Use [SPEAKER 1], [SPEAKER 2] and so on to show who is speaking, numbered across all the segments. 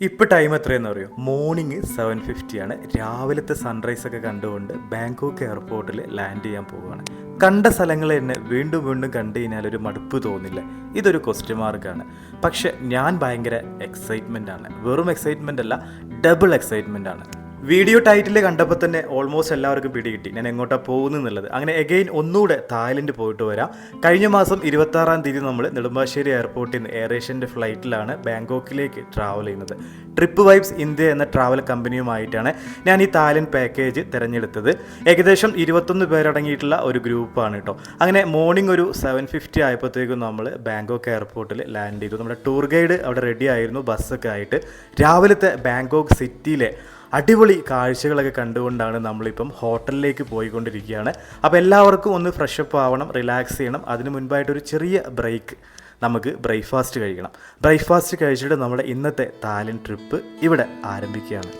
[SPEAKER 1] ഇപ്പോൾ ടൈം എത്രയെന്ന് പറയും മോർണിംഗ് സെവൻ ഫിഫ്റ്റി ആണ്. രാവിലത്തെ സൺറൈസ് ഒക്കെ കണ്ടുകൊണ്ട് ബാങ്കോക്ക് എയർപോർട്ടിൽ ലാൻഡ് ചെയ്യാൻ പോവുകയാണ്. കണ്ട സ്ഥലങ്ങൾ തന്നെ വീണ്ടും വീണ്ടും കണ്ടു കഴിഞ്ഞാൽ ഒരു മടുപ്പ് തോന്നില്ല. ഇതൊരു ക്വസ്റ്റ്യൻ മാർക്കാണ് പക്ഷെ ഞാൻ ഭയങ്കര എക്സൈറ്റ്മെന്റ് ആണ്. വെറും എക്സൈറ്റ്മെന്റ് അല്ല ഡബിൾ എക്സൈറ്റ്മെന്റ് ആണ്. വീഡിയോ ടൈറ്റിൽ കണ്ടപ്പോൾ തന്നെ ഓൾമോസ്റ്റ് എല്ലാവർക്കും പിടികിട്ടി ഞാൻ എങ്ങോട്ടാണ് പോകുന്നു എന്നുള്ളത്. അങ്ങനെ എഗെയിൻ ഒന്നുകൂടെ തായ്ലൻഡ് പോയിട്ട് വരാം. കഴിഞ്ഞ മാസം ഇരുപത്താറാം തീയതി നമ്മൾ നെടുമ്പാശ്ശേരി എയർപോർട്ടിൽ നിന്ന് എയർ ഏഷ്യന്റെ ഫ്ലൈറ്റിലാണ് ബാങ്കോക്കിലേക്ക് ട്രാവൽ ചെയ്യുന്നത്. ട്രിപ്പ് വൈബ്സ് ഇന്ത്യ എന്ന ട്രാവൽ കമ്പനിയുമായിട്ടാണ് ഞാൻ ഈ തായ്ലൻഡ് പാക്കേജ് തിരഞ്ഞെടുത്തത്. ഏകദേശം ഇരുപത്തൊന്ന് പേരടങ്ങിയിട്ടുള്ള ഒരു ഗ്രൂപ്പാണ് കേട്ടോ അങ്ങനെ മോർണിംഗ് ഒരു സെവൻ ഫിഫ്റ്റി ആയപ്പോഴത്തേക്കും നമ്മൾ ബാങ്കോക്ക് എയർപോർട്ടിൽ ലാൻഡ് ചെയ്തു. നമ്മുടെ ടൂർ ഗൈഡ് അവിടെ റെഡി ആയിരുന്നു ബസ്സൊക്കെ ആയിട്ട്. രാവിലത്തെ ബാങ്കോക്ക് സിറ്റിയിലെ അടിപൊളി കാഴ്ചകളൊക്കെ കണ്ടുകൊണ്ടാണ് നമ്മളിപ്പം ഹോട്ടലിലേക്ക് പോയിക്കൊണ്ടിരിക്കുകയാണ്. അപ്പോൾ എല്ലാവർക്കും ഒന്ന് ഫ്രഷപ്പ് ആവണം റിലാക്സ് ചെയ്യണം. അതിന് മുൻപായിട്ടൊരു ചെറിയ ബ്രേക്ക് നമുക്ക് ബ്രേക്ക്ഫാസ്റ്റ് കഴിക്കണം. ബ്രേക്ക്ഫാസ്റ്റ് കഴിച്ചിട്ട് നമ്മുടെ ഇന്നത്തെ താലൻ ട്രിപ്പ് ഇവിടെ ആരംഭിക്കുകയാണ്.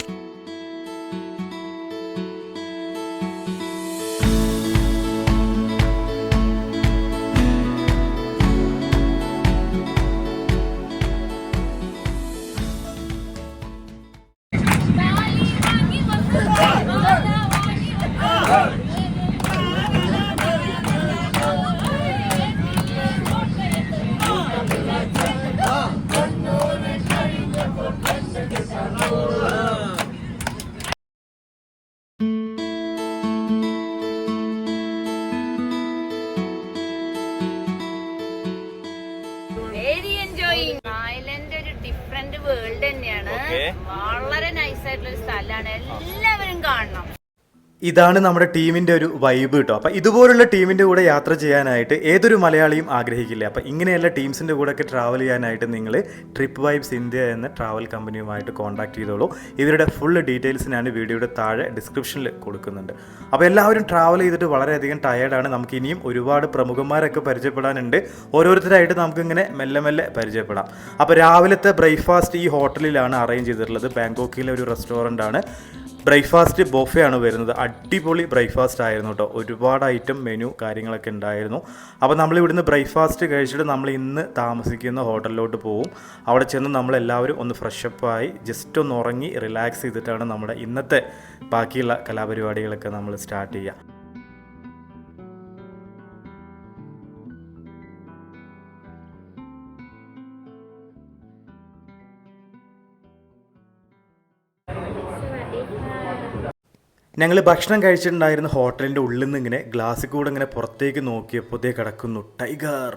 [SPEAKER 2] ഡിഫറെന്റ് വേൾഡ് തന്നെയാണ്. വളരെ നൈസ് ആയിട്ടുള്ള ഒരു സ്ഥലമാണ്. എല്ലാവരും കാണണം.
[SPEAKER 1] ഇതാണ് നമ്മുടെ ടീമിന്റെ ഒരു വൈബ് കേട്ടോ അപ്പോൾ ഇതുപോലുള്ള ടീമിന്റെ കൂടെ യാത്ര ചെയ്യാനായിട്ട് ഏതൊരു മലയാളിയും ആഗ്രഹിക്കില്ല? അപ്പോൾ ഇങ്ങനെയുള്ള ടീംസിന്റെ കൂടെ ഒക്കെ ട്രാവൽ ചെയ്യാനായിട്ട് നിങ്ങൾ ട്രിപ്പ് വൈബ്സ് ഇന്ത്യ എന്ന ട്രാവൽ കമ്പനിയുമായിട്ട് കോൺടാക്ട് ചെയ്തോളൂ. ഇവരുടെ ഫുൾ ഡീറ്റെയിൽസ് ഞാൻ വീഡിയോയുടെ താഴെ ഡിസ്ക്രിപ്ഷനിൽ കൊടുക്കുന്നുണ്ട്. അപ്പോൾ എല്ലാവരും ട്രാവൽ ചെയ്തിട്ട് വളരെയധികം ടയേർഡാണ് നമുക്ക് ഇനിയും ഒരുപാട് പ്രമുഖന്മാരൊക്കെ പരിചയപ്പെടാനുണ്ട്. ഓരോരുത്തരായിട്ട് നമുക്ക് ഇങ്ങനെ മെല്ലെ മെല്ലെ പരിചയപ്പെടാം. അപ്പോൾ രാവിലത്തെ ബ്രേക്ക്ഫാസ്റ്റ് ഈ ഹോട്ടലിലാണ് അറേഞ്ച് ചെയ്തിട്ടുള്ളത്. ബാങ്കോക്കിലെ ഒരു റെസ്റ്റോറന്റ് ആണ്. ബ്രേക്ക്ഫാസ്റ്റ് ബോഫേ ആണ് വരുന്നത്. അടിപൊളി ബ്രേക്ക്ഫാസ്റ്റ് ആയിരുന്നു കേട്ടോ. ഒരുപാട് ഐറ്റം മെനു കാര്യങ്ങളൊക്കെ ഉണ്ടായിരുന്നു. അപ്പോൾ നമ്മൾ ഇവിടുന്ന് ബ്രേക്ക്ഫാസ്റ്റ് കഴിച്ചിട്ട് നമ്മൾ ഇന്ന് താമസിക്കുന്ന ഹോട്ടലിലോട്ട് പോകും അവിടെ ചെന്ന് നമ്മൾ എല്ലാവരും ഒന്ന് ഫ്രഷപ്പായി ജസ്റ്റ് ഒന്ന് ഉറങ്ങി റിലാക്സ് ചെയ്തിട്ടാണ് നമ്മുടെ ഇന്നത്തെ ബാക്കിയുള്ള കലാപരിപാടികളൊക്കെ നമ്മൾ സ്റ്റാർട്ട് ചെയ്യുക. ഞങ്ങൾ ഭക്ഷണം കഴിച്ചിട്ടുണ്ടായിരുന്ന ഹോട്ടലിന്റെ ഉള്ളിൽ നിന്ന് ഇങ്ങനെ ഗ്ലാസ്സിൽ കൂടെ ഇങ്ങനെ പുറത്തേക്ക് നോക്കിയപ്പോഴത്തേ കിടക്കുന്നു. ടൈഗർ.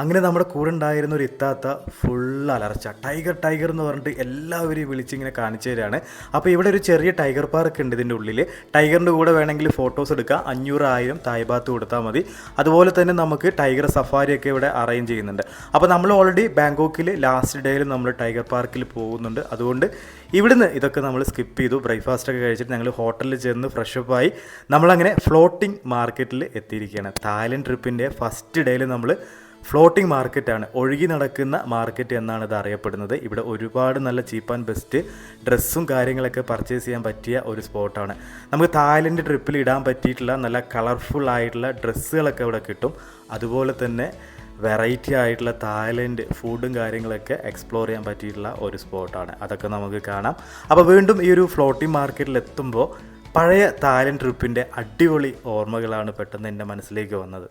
[SPEAKER 1] അങ്ങനെ നമ്മുടെ കൂടെ ഉണ്ടായിരുന്ന ഒരു ഇത്താത്ത ഫുൾ അലർച്ച. ടൈഗർ ടൈഗർ എന്ന് പറഞ്ഞിട്ട് എല്ലാവരെയും വിളിച്ചിങ്ങനെ കാണിച്ചു തരാണ്. അപ്പോൾ ഇവിടെ ഒരു ചെറിയ ടൈഗർ പാർക്ക് ഉണ്ട് ഇതിന്റെ ഉള്ളിൽ ടൈഗറിന്റെ കൂടെ വേണമെങ്കിൽ ഫോട്ടോസ് എടുക്കാം. അഞ്ഞൂറ് ആയിരം തായ്ഭാഗത്ത് കൊടുത്താൽ മതി. അതുപോലെ തന്നെ നമുക്ക് ടൈഗർ സഫാരിയൊക്കെ ഇവിടെ അറേഞ്ച് ചെയ്യുന്നുണ്ട്. അപ്പോൾ നമ്മൾ ഓൾറെഡി ബാങ്കോക്കിൽ ലാസ്റ്റ് ഡേയിൽ നമ്മൾ ടൈഗർ പാർക്കിൽ പോകുന്നുണ്ട്. അതുകൊണ്ട് ഇവിടുന്ന് ഇതൊക്കെ നമ്മൾ സ്കിപ്പ് ചെയ്തു. ബ്രേക്ക്ഫാസ്റ്റ് ഒക്കെ കഴിച്ചിട്ട് ഞങ്ങൾ ഹോട്ടലിൽ ചെന്ന് ഫ്രഷപ്പ് ആയി നമ്മളങ്ങനെ ഫ്ലോട്ടിംഗ് മാർക്കറ്റിൽ എത്തിയിരിക്കുകയാണ്. തായ്ലൻഡ് ട്രിപ്പിന്റെ ഫസ്റ്റ് ഡേയിൽ നമ്മൾ ഫ്ലോട്ടിംഗ് മാർക്കറ്റാണ്. ഒഴുകി നടക്കുന്ന മാർക്കറ്റ് എന്നാണ് ഇത് അറിയപ്പെടുന്നത്. ഇവിടെ ഒരുപാട് നല്ല ചീപ്പ് ആൻഡ് ബെസ്റ്റ് ഡ്രസ്സും കാര്യങ്ങളൊക്കെ പർച്ചേസ് ചെയ്യാൻ പറ്റിയ ഒരു സ്പോട്ടാണ്. നമുക്ക് തായ്ലൻഡ് ട്രിപ്പിൽ ഇടാൻ പറ്റിയിട്ടുള്ള നല്ല കളർഫുൾ ആയിട്ടുള്ള ഡ്രസ്സുകളൊക്കെ ഇവിടെ കിട്ടും. അതുപോലെ തന്നെ വെറൈറ്റി ആയിട്ടുള്ള തായ്ലൻഡ് ഫുഡും കാര്യങ്ങളൊക്കെ എക്സ്പ്ലോർ ചെയ്യാൻ പറ്റിയിട്ടുള്ള ഒരു സ്പോട്ടാണ്. അതൊക്കെ നമുക്ക് കാണാം. അപ്പോൾ വീണ്ടും ഈ ഒരു ഫ്ലോട്ടിംഗ് മാർക്കറ്റിൽ എത്തുമ്പോൾ പഴയ തായ്ലൻഡ് ട്രിപ്പിന്റെ അടിപൊളി ഓർമ്മകളാണ് പെട്ടെന്ന് എന്റെ മനസ്സിലേക്ക് വന്നത്.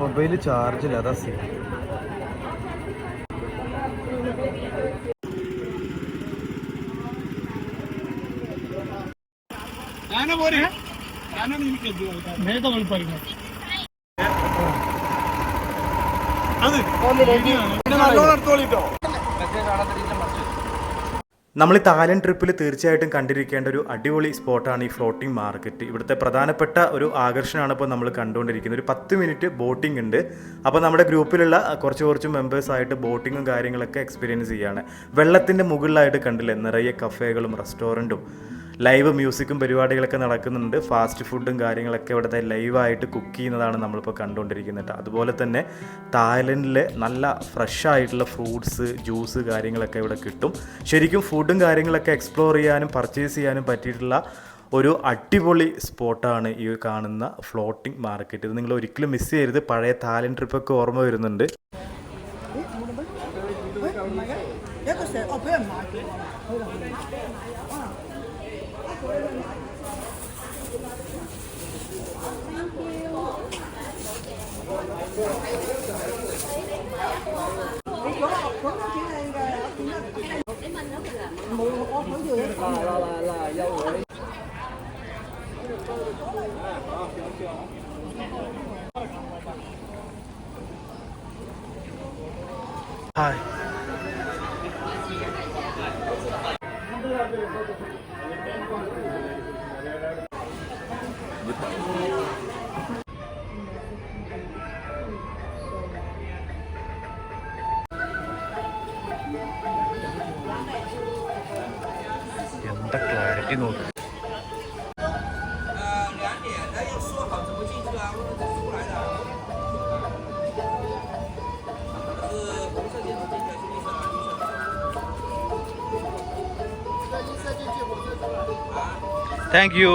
[SPEAKER 1] മൊബൈൽ ചാർജില്ല അതാ സി.
[SPEAKER 3] ഞാനാ പോരെ? ഞാനാണ് എനിക്ക് വേഗ വെളുപ്പായിരുന്നു അത് നല്ലോണം എടുത്തോളിട്ടോ.
[SPEAKER 1] നമ്മൾ ഈ താലൻ ട്രിപ്പിൽ തീർച്ചയായിട്ടും കണ്ടിരിക്കേണ്ട ഒരു അടിപൊളി സ്പോട്ടാണ് ഈ ഫ്ലോട്ടിംഗ് മാർക്കറ്റ് ഇവിടുത്തെ പ്രധാനപ്പെട്ട ഒരു ആകർഷണമാണ് ഇപ്പോൾ നമ്മൾ കണ്ടുകൊണ്ടിരിക്കുന്നത്. ഒരു പത്ത് മിനിറ്റ് ബോട്ടിംഗ് ഉണ്ട്. അപ്പോൾ നമ്മുടെ ഗ്രൂപ്പിലുള്ള കുറച്ച് കുറച്ച് മെമ്പേഴ്സായിട്ട് ബോട്ടിങ്ങും കാര്യങ്ങളൊക്കെ എക്സ്പീരിയൻസ് ചെയ്യുകയാണ് വെള്ളത്തിന്റെ മുകളിലായിട്ട് കണ്ടില്ലേ? നിറയെ കഫേകളും റെസ്റ്റോറന്റും ലൈവ് മ്യൂസിക്കും പരിപാടികളൊക്കെ നടക്കുന്നുണ്ട് ഫാസ്റ്റ് ഫുഡും കാര്യങ്ങളൊക്കെ ഇവിടുത്തെ ലൈവായിട്ട് കുക്ക് ചെയ്യുന്നതാണ് നമ്മളിപ്പോൾ കണ്ടുകൊണ്ടിരിക്കുന്നത് അതുപോലെ തന്നെ തായ്ലൻഡിലെ നല്ല ഫ്രഷ് ആയിട്ടുള്ള ഫ്രൂട്ട്സ് ജ്യൂസ് കാര്യങ്ങളൊക്കെ ഇവിടെ കിട്ടും ശരിക്കും ഫുഡും കാര്യങ്ങളൊക്കെ എക്സ്പ്ലോർ ചെയ്യാനും പർച്ചേസ് ചെയ്യാനും പറ്റിയിട്ടുള്ള ഒരു അടിപൊളി സ്പോട്ടാണ് ഈ കാണുന്ന ഫ്ലോട്ടിംഗ് മാർക്കറ്റ് ഇത് നിങ്ങൾ ഒരിക്കലും മിസ് ചെയ്യരുത് പഴയ തായ്ലൻഡ് ട്രിപ്പൊക്കെ ഓർമ്മ വരുന്നുണ്ട് ഹായ് എന്താ ക്ലാരിറ്റി നോക്ക് താങ്ക് യു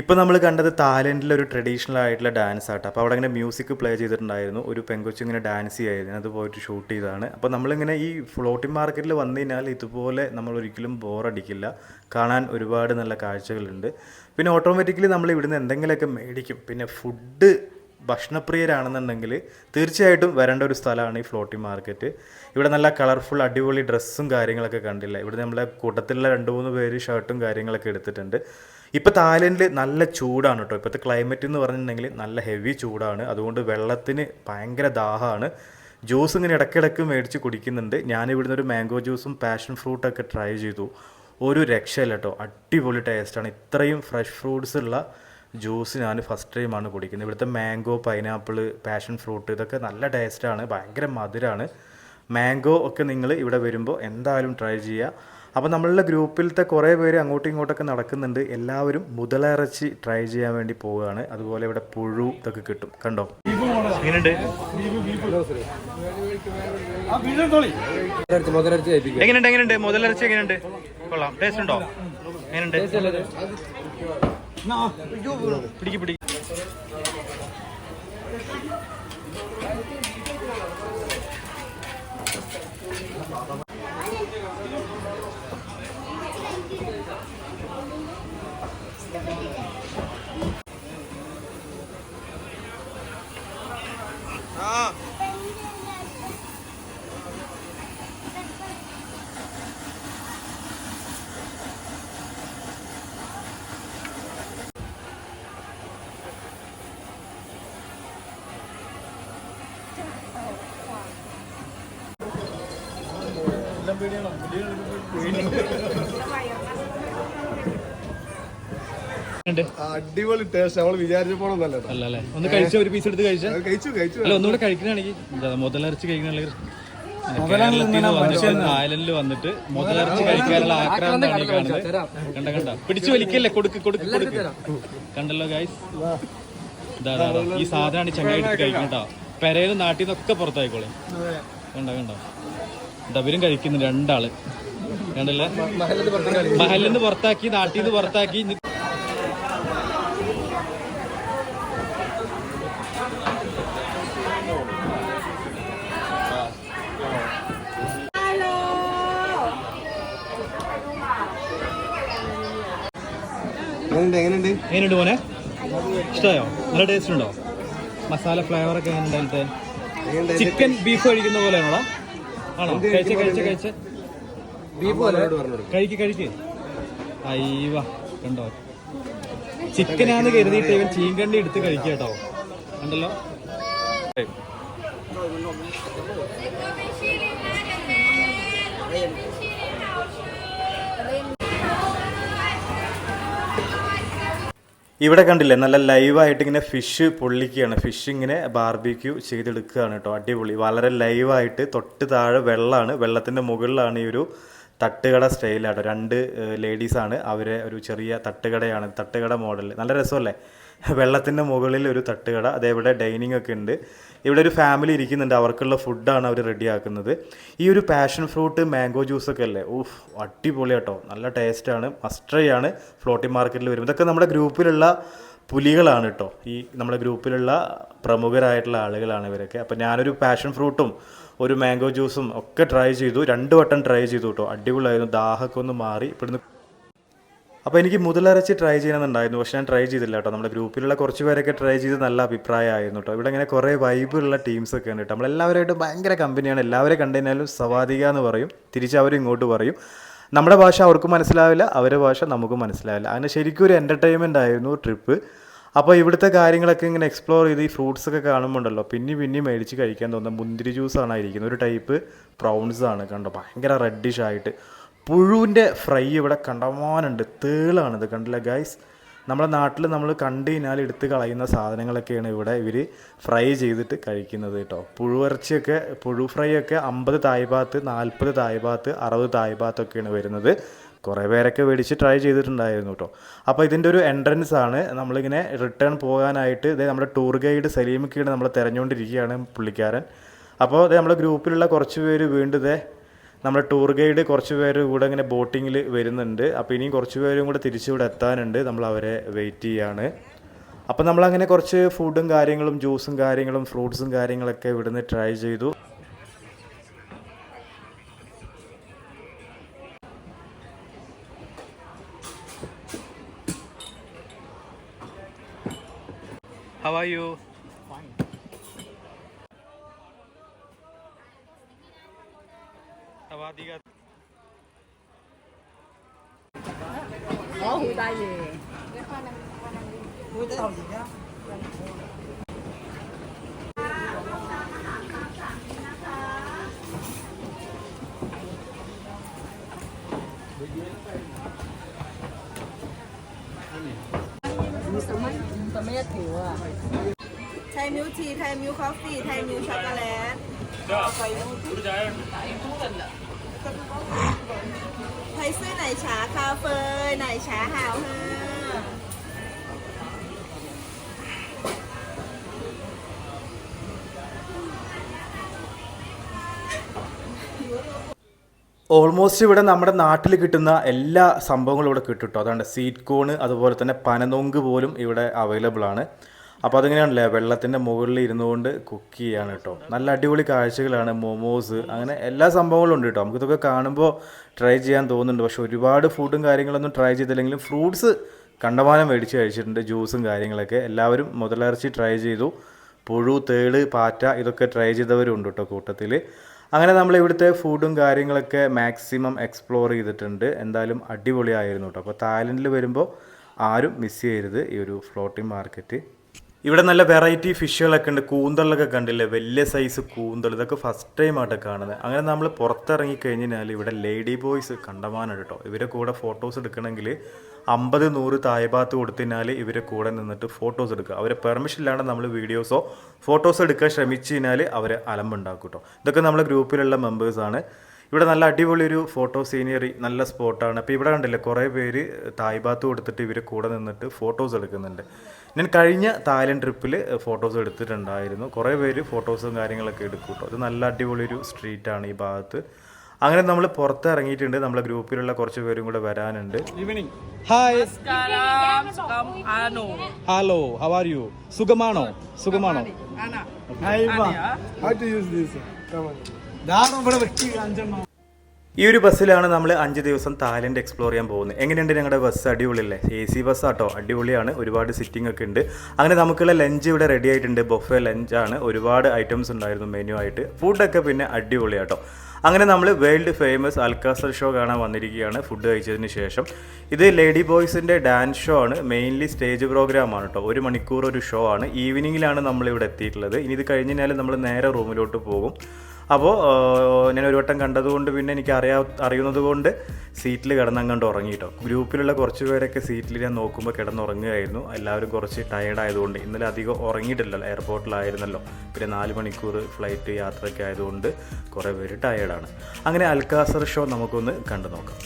[SPEAKER 1] ഇപ്പോൾ നമ്മൾ കണ്ടത് തായ്ലൻഡിലെ ഒരു ട്രഡീഷണൽ ആയിട്ടുള്ള ഡാൻസ് ആട്ടോ. അപ്പോൾ അവിടെ ഇങ്ങനെ മ്യൂസിക് പ്ലേ ചെയ്തിട്ടുണ്ടായിരുന്നു. ഒരു പെങ്കൊച്ചു ഇങ്ങനെ ഡാൻസ് ചെയ്യായിരുന്നു. അത് പോയിട്ട് ഷൂട്ട് ചെയ്താണ് അപ്പോൾ നമ്മളിങ്ങനെ ഈ ഫ്ലോട്ടിംഗ് മാർക്കറ്റിൽ വന്നു കഴിഞ്ഞാൽ ഇതുപോലെ നമ്മൾ ഒരിക്കലും ബോറടിക്കില്ല കാണാൻ ഒരുപാട് നല്ല കാഴ്ചകളുണ്ട്. പിന്നെ ഓട്ടോമാറ്റിക്കലി നമ്മൾ ഇവിടുന്ന് എന്തെങ്കിലുമൊക്കെ മേടിക്കും. പിന്നെ ഫുഡ് ഭക്ഷണപ്രിയരാണെന്നുണ്ടെങ്കിൽ തീർച്ചയായിട്ടും വരേണ്ട ഒരു സ്ഥലമാണ് ഈ ഫ്ലോട്ടി മാർക്കറ്റ്. ഇവിടെ നല്ല കളർഫുൾ അടിപൊളി ഡ്രസ്സും കാര്യങ്ങളൊക്കെ കണ്ടില്ല? ഇവിടെ നമ്മളെ കൂട്ടത്തിലുള്ള രണ്ട് മൂന്ന് പേര് ഷർട്ടും കാര്യങ്ങളൊക്കെ എടുത്തിട്ടുണ്ട്. ഇപ്പോൾ തായ്ലൻഡിൽ നല്ല ചൂടാണ് കേട്ടോ ഇപ്പോഴത്തെ ക്ലൈമറ്റ് എന്ന് പറഞ്ഞിട്ടുണ്ടെങ്കിൽ നല്ല ഹെവി ചൂടാണ്. അതുകൊണ്ട് വെള്ളത്തിന് ഭയങ്കര ദാഹമാണ്. ജ്യൂസ് ഇങ്ങനെ ഇടയ്ക്കിടയ്ക്ക് മേടിച്ച് കുടിക്കുന്നുണ്ട്. ഞാനിവിടുന്ന് ഒരു മാംഗോ ജ്യൂസും പാഷൻ ഫ്രൂട്ടൊക്കെ ട്രൈ ചെയ്തു. ഒരു രക്ഷയില്ല കേട്ടോ അടിപൊളി ടേസ്റ്റാണ് ഇത്രയും ഫ്രഷ് ഫ്രൂട്ട്സ് ഉള്ള ജ്യൂസ് ഞാൻ ഫസ്റ്റ് ടൈമാണ് കുടിക്കുന്നത്. ഇവിടുത്തെ മാംഗോ പൈനാപ്പിൾ പാഷൻ ഫ്രൂട്ട് ഇതൊക്കെ നല്ല ടേസ്റ്റാണ് ഭയങ്കര മധുരമാണ് മാംഗോ ഒക്കെ നിങ്ങൾ ഇവിടെ വരുമ്പോൾ എന്തായാലും ട്രൈ ചെയ്യുക അപ്പോൾ നമ്മളുടെ ഗ്രൂപ്പിലത്തെ കുറേ പേര് അങ്ങോട്ടും ഇങ്ങോട്ടൊക്കെ നടക്കുന്നുണ്ട്. എല്ലാവരും മുതലിറച്ചി ട്രൈ ചെയ്യാൻ വേണ്ടി പോവുകയാണ്. അതുപോലെ ഇവിടെ പുഴു ഇതൊക്കെ കിട്ടും. കണ്ടോ? എങ്ങനെയുണ്ട്? എങ്ങനെയുണ്ട് മുതലിറച്ചി എങ്ങനെയുണ്ട്? കൊള്ളാം. ടേസ്റ്റ് ഉണ്ടോ? എങ്ങനെയുണ്ട്? പിടിക്ക് പിടിക്ക്.
[SPEAKER 3] അടിപൊളി ടേസ്റ്റ് അവൾ വിചാരിച്ചപ്പോഴൊന്നല്ല
[SPEAKER 4] പോണല്ലേ ഒന്ന് കഴിച്ച? ഒരു പീസ് എടുത്ത് കഴിച്ചു?
[SPEAKER 3] കഴിച്ചു കഴിച്ചു.
[SPEAKER 4] അല്ല ഒന്നുകൂടെ കഴിക്കണമെങ്കിൽ മുതലരച്ച് കഴിക്കണല്ലേ കേരളത്തിൽ വന്നിട്ട് മുതലരച്ച് കഴിക്കാനുള്ള കാണുന്നത്. കണ്ട കണ്ട. പിടിച്ചു വലിക്കല്ലേ? കൊടുക്ക് കൊടുക്ക് കൊടുക്ക്. കണ്ടല്ലോ ഗൈസ് ഇതാ. ഈ സാധനമാണ് ചങ്ങായി എടുത്ത് കഴിക്കണം കേട്ടോ. പെരയിൽ നാട്ടിൽ നിന്നൊക്കെ പുറത്തായിക്കോളെ കണ്ട കണ്ടോ? ഇതവരും കഴിക്കുന്നു രണ്ടാൾ. രണ്ടല്ല മഹലിന്ന് പുറത്താക്കി നാട്ടിൽ നിന്ന് പുറത്താക്കി.
[SPEAKER 3] എങ്ങനെയുണ്ട് എങ്ങനെയുണ്ട്?
[SPEAKER 4] മോനെ? ഇഷ്ടമായോ നല്ല ടേസ്റ്റ് ഉണ്ടോ? മസാല ഫ്ലേവർ ഒക്കെ എങ്ങനെയുണ്ട് ചിക്കൻ ബീഫ് കഴിക്കുന്ന പോലെയാണോടാ ആണോ? കഴിച്ച കഴിച്ച കഴിച്ച.
[SPEAKER 3] ബീഫ് പോലെ?
[SPEAKER 4] കഴിക്ക് കഴിക്ക്. അയ്യവ കണ്ടോ? ചിക്കനാന്ന് കരുതിയിട്ട് ഇവൻ ചീങ്കണ്ണി എടുത്ത് കഴിക്കുക കേട്ടോ. കണ്ടല്ലോ?
[SPEAKER 1] ഇവിടെ കണ്ടില്ലേ നല്ല ലൈവായിട്ട് ഇങ്ങനെ ഫിഷ് പൊള്ളിക്കുകയാണ്. ഫിഷ് ഇങ്ങനെ ബാർബിക്യൂ ചെയ്തെടുക്കുകയാണ് കേട്ടോ. അടിപൊളി. വളരെ ലൈവായിട്ട് തൊട്ട് താഴെ വെള്ളമാണ്. വെള്ളത്തിന്റെ മുകളിലാണ് ഈ ഒരു തട്ടുകട സ്റ്റൈലാണ് രണ്ട് ലേഡീസാണ്. അവരെ ഒരു ചെറിയ തട്ടുകടയാണ്. തട്ടുകട മോഡൽ നല്ല രസമല്ലേ? വെള്ളത്തിന്റെ മുകളിൽ ഒരു തട്ടുകട അതേപോലെ ഡൈനിങ് ഒക്കെ ഉണ്ട്. ഇവിടെ ഒരു ഫാമിലി ഇരിക്കുന്നുണ്ട്. അവർക്കുള്ള ഫുഡാണ് അവർ റെഡിയാക്കുന്നത്. ഈ ഒരു പാഷൻ ഫ്രൂട്ട് മാംഗോ ജ്യൂസൊക്കെ അല്ലേ? ഊഫ് അടിപൊളി കേട്ടോ നല്ല ടേസ്റ്റാണ്. മസ്റ്ററിയാണ് ആണ് ഫ്ലോട്ടിംഗ് മാർക്കറ്റിൽ വരും ഇതൊക്കെ നമ്മുടെ ഗ്രൂപ്പിലുള്ള പുലികളാണ് കേട്ടോ. ഈ നമ്മുടെ ഗ്രൂപ്പിലുള്ള പ്രമുഖരായിട്ടുള്ള ആളുകളാണ് ഇവരൊക്കെ. അപ്പോൾ ഞാനൊരു പാഷൻ ഫ്രൂട്ടും ഒരു മാംഗോ ജ്യൂസും ഒക്കെ ട്രൈ ചെയ്തു. രണ്ട് വട്ടം ട്രൈ ചെയ്തു കേട്ടോ അടിപൊളിയായിരുന്നു. ദാഹമൊക്കെ ഒന്ന് മാറി ഇവിടുന്ന്. അപ്പോൾ എനിക്ക് മുതലരച്ച് ട്രൈ ചെയ്യണമെന്നുണ്ടായിരുന്നു. പക്ഷെ ഞാൻ ട്രൈ ചെയ്തില്ല കേട്ടോ നമ്മുടെ ഗ്രൂപ്പിലുള്ള കുറച്ച് പേരൊക്കെ ട്രൈ ചെയ്ത് നല്ല അഭിപ്രായമായിരുന്നു കേട്ടോ ഇവിടെ ഇങ്ങനെ കുറേ വൈബുള്ള ടീംസൊക്കെ ഉണ്ട് കേട്ടോ നമ്മളെല്ലാവരുമായിട്ട് ഭയങ്കര കമ്പനിയാണ് എല്ലാവരെ കണ്ടുകഴിഞ്ഞാലും സവാദിക എന്ന് പറയും. തിരിച്ച് അവർ ഇങ്ങോട്ട് പറയും. നമ്മുടെ ഭാഷ അവർക്ക് മനസ്സിലാവില്ല. അവരുടെ ഭാഷ നമുക്ക് മനസ്സിലാവില്ല. അങ്ങനെ ശരിക്കും ഒരു എന്റർടൈൻമെന്റ് ആയിരുന്നു ട്രിപ്പ് അപ്പോൾ ഇവിടുത്തെ കാര്യങ്ങളൊക്കെ ഇങ്ങനെ എക്സ്പ്ലോർ ചെയ്ത് ഈ ഫ്രൂട്ട്സ് ഒക്കെ കാണുമ്പോൾ ഉണ്ടല്ലോ പിന്നെ പിന്നെ മേടിച്ച് കഴിക്കാൻ തോന്നുന്ന മുന്തിരി ജ്യൂസാണ് ഇരിക്കുന്നത് ഒരു ടൈപ്പ് പ്രൗൺസ് ആണ് കണ്ടോ ഭയങ്കര റെഡിഷ് ആയിട്ട്. പുഴുവിന്റെ ഫ്രൈ ഇവിടെ കണ്ടമാനുണ്ട് തേളാണിത് കണ്ടില്ല ഗൈസ് നമ്മുടെ നാട്ടിൽ നമ്മൾ കണ്ടു കഴിഞ്ഞാൽ എടുത്ത് കളയുന്ന സാധനങ്ങളൊക്കെയാണ് ഇവിടെ ഇവർ ഫ്രൈ ചെയ്തിട്ട് കഴിക്കുന്നത് കേട്ടോ. പുഴുവിറച്ചിയൊക്കെ പുഴു ഫ്രൈ ഒക്കെ അമ്പത് തായ്ഭാഗത്ത് നാൽപ്പത് തായ്ഭാഗത്ത് അറുപത് തായ്ഭാഗത്തൊക്കെയാണ് വരുന്നത്. കുറേ പേരൊക്കെ മേടിച്ച് ട്രൈ ചെയ്തിട്ടുണ്ടായിരുന്നു കേട്ടോ അപ്പോൾ ഇതിന്റെ ഒരു എൻട്രൻസ് ആണ് നമ്മളിങ്ങനെ റിട്ടേൺ പോകാനായിട്ട് ഇതേ നമ്മുടെ ടൂർ ഗൈഡ് സലീമൊക്കെയാണ് നമ്മൾ തിരഞ്ഞുകൊണ്ടിരിക്കുകയാണ് പുള്ളിക്കാരൻ. അപ്പോൾ ഇത് നമ്മുടെ ഗ്രൂപ്പിലുള്ള കുറച്ച് പേര് വീണ്ടും ഇതേ നമ്മുടെ ടൂർ ഗൈഡ് കുറച്ച് പേര് കൂടെ ഇങ്ങനെ ബോട്ടിങ്ങിൽ വരുന്നുണ്ട്. അപ്പോൾ ഇനിയും കുറച്ച് പേരും കൂടെ തിരിച്ചിവിടെ എത്താനുണ്ട്. നമ്മൾ അവരെ വെയിറ്റ് ചെയ്യാണ്. അപ്പോൾ നമ്മളങ്ങനെ കുറച്ച് ഫുഡും കാര്യങ്ങളും ജ്യൂസും കാര്യങ്ങളും ഫ്രൂട്ട്സും കാര്യങ്ങളൊക്കെ ഇവിടുന്ന് ട്രൈ ചെയ്തു.
[SPEAKER 4] How are you? แต่
[SPEAKER 5] ไม่ได้ถืออะไทยมิวทีไทยมิวคอฟฟี่ไทยมิวช็อกโกแลตไทยซื้อไหนชาคาเฟ่ไหนชาหาวเฮอ
[SPEAKER 1] ഓൾമോസ്റ്റ് ഇവിടെ നമ്മുടെ നാട്ടിൽ കിട്ടുന്ന എല്ലാ സംഭവങ്ങളും ഇവിടെ കിട്ടും കേട്ടോ അതുകൊണ്ട് സീറ്റ് കോണ് അതുപോലെ തന്നെ പനനൊങ്ക് പോലും ഇവിടെ അവൈലബിൾ ആണ്. അപ്പോൾ അതിങ്ങനെയാണല്ലേ? വെള്ളത്തിന്റെ മുകളിൽ ഇരുന്നു കൊണ്ട് കുക്ക് ചെയ്യാണ് കേട്ടോ നല്ല അടിപൊളി കാഴ്ചകളാണ് മോമോസ് അങ്ങനെ എല്ലാ സംഭവങ്ങളും ഉണ്ട് കേട്ടോ നമുക്കിതൊക്കെ കാണുമ്പോൾ ട്രൈ ചെയ്യാൻ തോന്നുന്നുണ്ട്. പക്ഷെ ഒരുപാട് ഫുഡും കാര്യങ്ങളൊന്നും ട്രൈ ചെയ്തില്ലെങ്കിലും ഫ്രൂട്ട്സ് കണ്ടമാനം മേടിച്ച് കഴിച്ചിട്ടുണ്ട് ജ്യൂസും കാര്യങ്ങളൊക്കെ. എല്ലാവരും മുതലിറച്ചി ട്രൈ ചെയ്തു. പുഴു തേൾ പാറ്റ ഇതൊക്കെ ട്രൈ ചെയ്തവരുണ്ട് കേട്ടോ കൂട്ടത്തിൽ അങ്ങനെ നമ്മൾ ഇവിടുത്തെ ഫുഡും കാര്യങ്ങളൊക്കെ മാക്സിമം എക്സ്പ്ലോർ ചെയ്തിട്ടുണ്ട്. എന്തായാലും അടിപൊളിയായിരുന്നു കേട്ടോ അപ്പോൾ തായ്ലൻഡിൽ വരുമ്പോൾ ആരും മിസ് ചെയ്യരുത് ഈ ഒരു ഫ്ലോട്ടിംഗ് മാർക്കറ്റ് ഇവിടെ നല്ല വെറൈറ്റി ഫിഷുകളൊക്കെ ഉണ്ട്. കൂന്തളൊക്കെ കണ്ടില്ലേ? വലിയ സൈസ് കൂന്തൾ. ഇതൊക്കെ ഫസ്റ്റ് ടൈം ആയിട്ട് കാണുന്നത്. അങ്ങനെ നമ്മൾ പുറത്തിറങ്ങി കഴിഞ്ഞാൽ ഇവിടെ ലേഡി ബോയ്സ് കണ്ടമാനം കേട്ടോ ഇവരെ കൂടെ ഫോട്ടോസ് എടുക്കണമെങ്കിൽ അമ്പത് നൂറ് തായ്ഭാത്ത് കൊടുത്തിനാൽ ഇവരെ കൂടെ നിന്നിട്ട് ഫോട്ടോസ് എടുക്കുക. അവരെ പെർമിഷൻ ഇല്ലാണ്ട് നമ്മൾ വീഡിയോസോ ഫോട്ടോസോ എടുക്കാൻ ശ്രമിച്ചു കഴിഞ്ഞാൽ അവരെ അലമ്പുണ്ടാക്കും കേട്ടോ ഇതൊക്കെ നമ്മളെ ഗ്രൂപ്പിലുള്ള മെമ്പേഴ്സാണ് ഇവിടെ നല്ല അടിപൊളി ഒരു ഫോട്ടോ സീനിയറി നല്ല സ്പോട്ടാണ് അപ്പോൾ ഇവിടെ കണ്ടില്ലേ കുറേ പേര് തായ്ബാത്ത് കൊടുത്തിട്ട് ഇവർ കൂടെ നിന്നിട്ട് ഫോട്ടോസ് എടുക്കുന്നുണ്ട്. ഞാൻ കഴിഞ്ഞ തായ്ലൻഡ് ട്രിപ്പിൽ ഫോട്ടോസ് എടുത്തിട്ടുണ്ടായിരുന്നു. കുറേ പേര് ഫോട്ടോസും കാര്യങ്ങളൊക്കെ എടുക്കും കേട്ടോ അത് നല്ല അടിപൊളി ഒരു സ്ട്രീറ്റാണ് ഈ ഭാഗത്ത്. അങ്ങനെ നമ്മൾ പുറത്ത് ഇറങ്ങിയിട്ടുണ്ട്. നമ്മളെ ഗ്രൂപ്പിലുള്ള കുറച്ച് പേരും കൂടെ വരാനുണ്ട്. Hi hello how are you സുഖമാണോ? സുഖമാണോ?
[SPEAKER 6] Ya.
[SPEAKER 1] ഈ ഒരു ബസ്സിലാണ് നമ്മൾ അഞ്ച് ദിവസം തായ്ലൻഡ് എക്സ്പ്ലോർ ചെയ്യാൻ പോകുന്നത്. എങ്ങനെയുണ്ട് ഞങ്ങളുടെ ബസ്? അടിപൊളിയല്ലേ? എ സി ബസ്സാട്ടോ അടിപൊളിയാണ്. ഒരുപാട് സിറ്റിംഗ് ഒക്കെ ഉണ്ട്. അങ്ങനെ നമുക്കുള്ള ലഞ്ച് ഇവിടെ റെഡി ആയിട്ടുണ്ട്. ബൊഫെ ലഞ്ചാണ് ഒരുപാട് ഐറ്റംസ് ഉണ്ടായിരുന്നു മെനു ആയിട്ട്. ഫുഡൊക്കെ പിന്നെ അടിപൊളിയാട്ടോ. അങ്ങനെ നമ്മൾ വേൾഡ് ഫേമസ് അൽക്കാസർ ഷോ കാണാൻ വന്നിരിക്കുകയാണ് ഫുഡ് കഴിച്ചതിന് ശേഷം. ഇത് ലേഡി ബോയ്സിന്റെ ഡാൻസ് ഷോ ആണ്. മെയിൻലി സ്റ്റേജ് പ്രോഗ്രാം ആണ് കേട്ടോ ഒരു മണിക്കൂർ ഒരു ഷോ ആണ്. ഈവനിങ്ങിലാണ് നമ്മൾ ഇവിടെ എത്തിയിട്ടുള്ളത്. ഇനി ഇത് കഴിഞ്ഞ് കഴിഞ്ഞാൽ നമ്മൾ നേരെ റൂമിലോട്ട് പോകും. അപ്പോൾ ഞാൻ ഒരു വട്ടം കണ്ടതുകൊണ്ട് പിന്നെ എനിക്ക് അറിയാ അറിയുന്നത് കൊണ്ട് സീറ്റിൽ കിടന്നങ്ങണ്ട് ഉറങ്ങിയിട്ടോ ഗ്രൂപ്പിലുള്ള കുറച്ച് പേരൊക്കെ സീറ്റിൽ ഞാൻ നോക്കുമ്പോൾ കിടന്നുറങ്ങുകയായിരുന്നു. എല്ലാവരും കുറച്ച് ടയേർഡ് ആയതുകൊണ്ട്. ഇന്നലെ അധികം ഉറങ്ങിയിട്ടില്ലല്ലോ എയർപോർട്ടിലായിരുന്നല്ലോ പിന്നെ നാല് മണിക്കൂർ ഫ്ലൈറ്റ് യാത്രയൊക്കെ ആയതുകൊണ്ട് കുറേ പേര് ടയേർഡാണ് അങ്ങനെ അൽക്കാസർ ഷോ നമുക്കൊന്ന് കണ്ടു നോക്കാം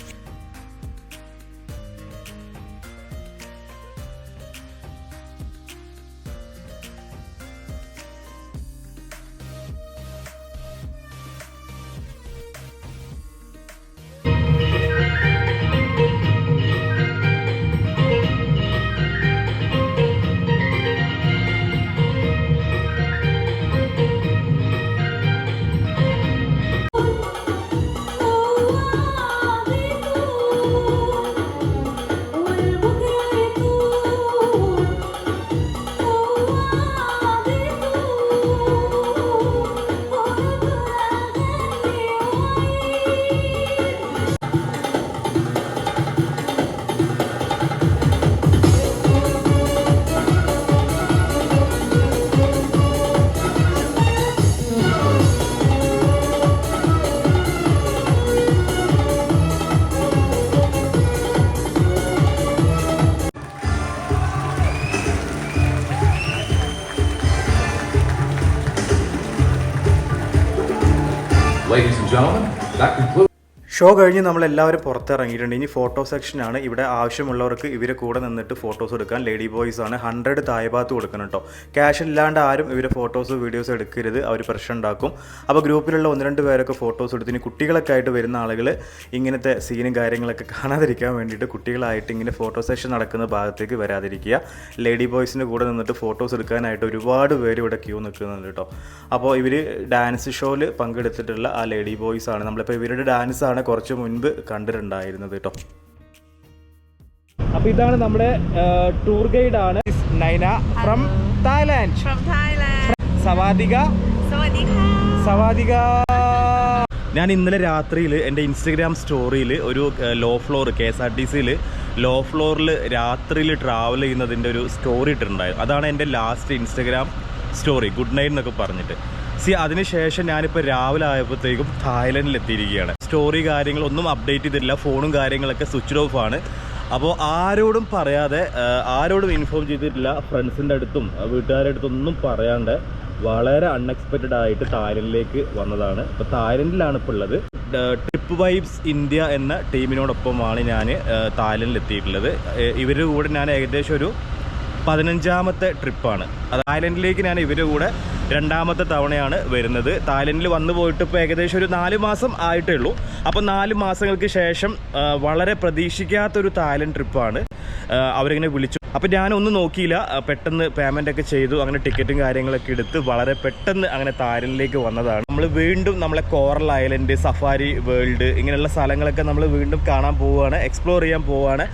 [SPEAKER 1] ഷോ കഴിഞ്ഞ് നമ്മളെല്ലാവരും പുറത്തിറങ്ങിയിട്ടുണ്ട്. ഇനി ഫോട്ടോ സെക്ഷനാണ് ഇവിടെ ആവശ്യമുള്ളവർക്ക് ഇവരെ കൂടെ നിന്നിട്ട് ഫോട്ടോസ് എടുക്കാൻ. ലേഡി ബോയ്സ് ആണ്. ഹൺഡ്രഡ് തായ്ഭാഗത്ത് കൊടുക്കണം കേട്ടോ ക്യാഷ് ഇല്ലാണ്ട് ആരും ഇവരെ ഫോട്ടോസ് വീഡിയോസ് എടുക്കരുത്. അവർ പ്രശ്നം ഉണ്ടാക്കും. അപ്പോൾ ഗ്രൂപ്പിലുള്ള ഒന്ന് രണ്ട് പേരൊക്കെ ഫോട്ടോസ് എടുത്ത് ഇനി കുട്ടികളൊക്കെ ആയിട്ട് വരുന്ന ആളുകൾ ഇങ്ങനത്തെ സീനും കാര്യങ്ങളൊക്കെ കാണാതിരിക്കാൻ വേണ്ടിയിട്ട് കുട്ടികളായിട്ട് ഇങ്ങനെ ഫോട്ടോ സെഷൻ നടക്കുന്ന ഭാഗത്തേക്ക് വരാതിരിക്കുക. ലേഡി ബോയ്സിന്റെ കൂടെ നിന്നിട്ട് ഫോട്ടോസ് എടുക്കാനായിട്ട് ഒരുപാട് പേര് ഇവിടെ ക്യൂ നിൽക്കുന്നുണ്ട് കേട്ടോ അപ്പോൾ ഇവർ ഡാൻസ് ഷോയിൽ പങ്കെടുത്തിട്ടുള്ള ആ ലേഡി ബോയ്സ് ആണ്. നമ്മളിപ്പോൾ ഇവരുടെ ഡാൻസ് ആണ് കുറച്ച് മുൻപ് കണ്ടിട്ടുണ്ടായിരുന്നത് കേട്ടോ അപ്പൊ ഇതാണ് നമ്മുടെ ടൂർ ഗൈഡ് ആണ് നൈന ഫ്രം തായ്ലാൻഡ് സവാദിക. സവാദിക. ഞാൻ ഇന്നലെ രാത്രിയിൽ എന്റെ ഇൻസ്റ്റഗ്രാം സ്റ്റോറിയിൽ ഒരു low floor K S R T സിയിൽ ലോ ഫ്ലോറിൽ രാത്രിയിൽ ട്രാവൽ ചെയ്യുന്നതിന്റെ ഒരു സ്റ്റോറി ഇട്ടിട്ടുണ്ടായിരുന്നു. അതാണ് എന്റെ last Instagram story good night എന്നൊക്കെ പറഞ്ഞിട്ട്. സി അതിനുശേഷം ഞാനിപ്പോൾ രാവിലെ ആയപ്പോഴത്തേക്കും തായ്ലൻഡിൽ എത്തിയിരിക്കുകയാണ്. സ്റ്റോറി കാര്യങ്ങളൊന്നും അപ്ഡേറ്റ് ചെയ്തിട്ടില്ല. ഫോണും കാര്യങ്ങളൊക്കെ സ്വിച്ച് ഓഫ് ആണ്. അപ്പോൾ ആരോടും പറയാതെ ആരോടും ഇൻഫോം ചെയ്തിട്ടില്ല. ഫ്രണ്ട്സിന്റെ അടുത്തും വീട്ടുകാരുടെ അടുത്തും ഒന്നും പറയാണ്ട് വളരെ അൺഎക്സ്പെക്റ്റഡ് ആയിട്ട് തായ്ലൻഡിലേക്ക് വന്നതാണ്. ഇപ്പോൾ തായ്ലൻഡിലാണ് ഇപ്പോൾ ഉള്ളത്. ട്രിപ്പ് വൈബ്സ് ഇന്ത്യ എന്ന ടീമിനോടൊപ്പമാണ് ഞാൻ തായ്ലൻഡിൽ എത്തിയിട്ടുള്ളത്. ഇവരുടെ കൂടെ ഞാൻ ഏകദേശം ഒരു പതിനഞ്ചാമത്തെ ട്രിപ്പാണ് തായ്ലൻഡിലേക്ക് ഞാൻ ഇവരുടെ കൂടെ രണ്ടാമത്തെ തവണയാണ് വരുന്നത്. തായ്ലൻഡിൽ വന്നു പോയിട്ട് ഇപ്പോൾ ഏകദേശം ഒരു നാല് മാസം ആയിട്ടേ ഉള്ളൂ. അപ്പോൾ നാല് മാസങ്ങൾക്ക് ശേഷം വളരെ പ്രതീക്ഷിക്കാത്തൊരു തായ്ലൻഡ് ട്രിപ്പാണ് അവരിങ്ങനെ വിളിച്ചു. അപ്പോൾ ഞാനൊന്നും നോക്കിയില്ല. പെട്ടെന്ന് പേയ്മെന്റ് ഒക്കെ ചെയ്തു. അങ്ങനെ ടിക്കറ്റും കാര്യങ്ങളൊക്കെ എടുത്ത് വളരെ പെട്ടെന്ന് അങ്ങനെ തായ്ലൻഡിലേക്ക് വന്നതാണ്. നമ്മൾ വീണ്ടും നമ്മളെ കോറൽ ഐലൻഡ് സഫാരി വേൾഡ് ഇങ്ങനെയുള്ള സ്ഥലങ്ങളൊക്കെ നമ്മൾ വീണ്ടും കാണാൻ പോവുകയാണ് എക്സ്പ്ലോർ ചെയ്യാൻ പോവുകയാണ്.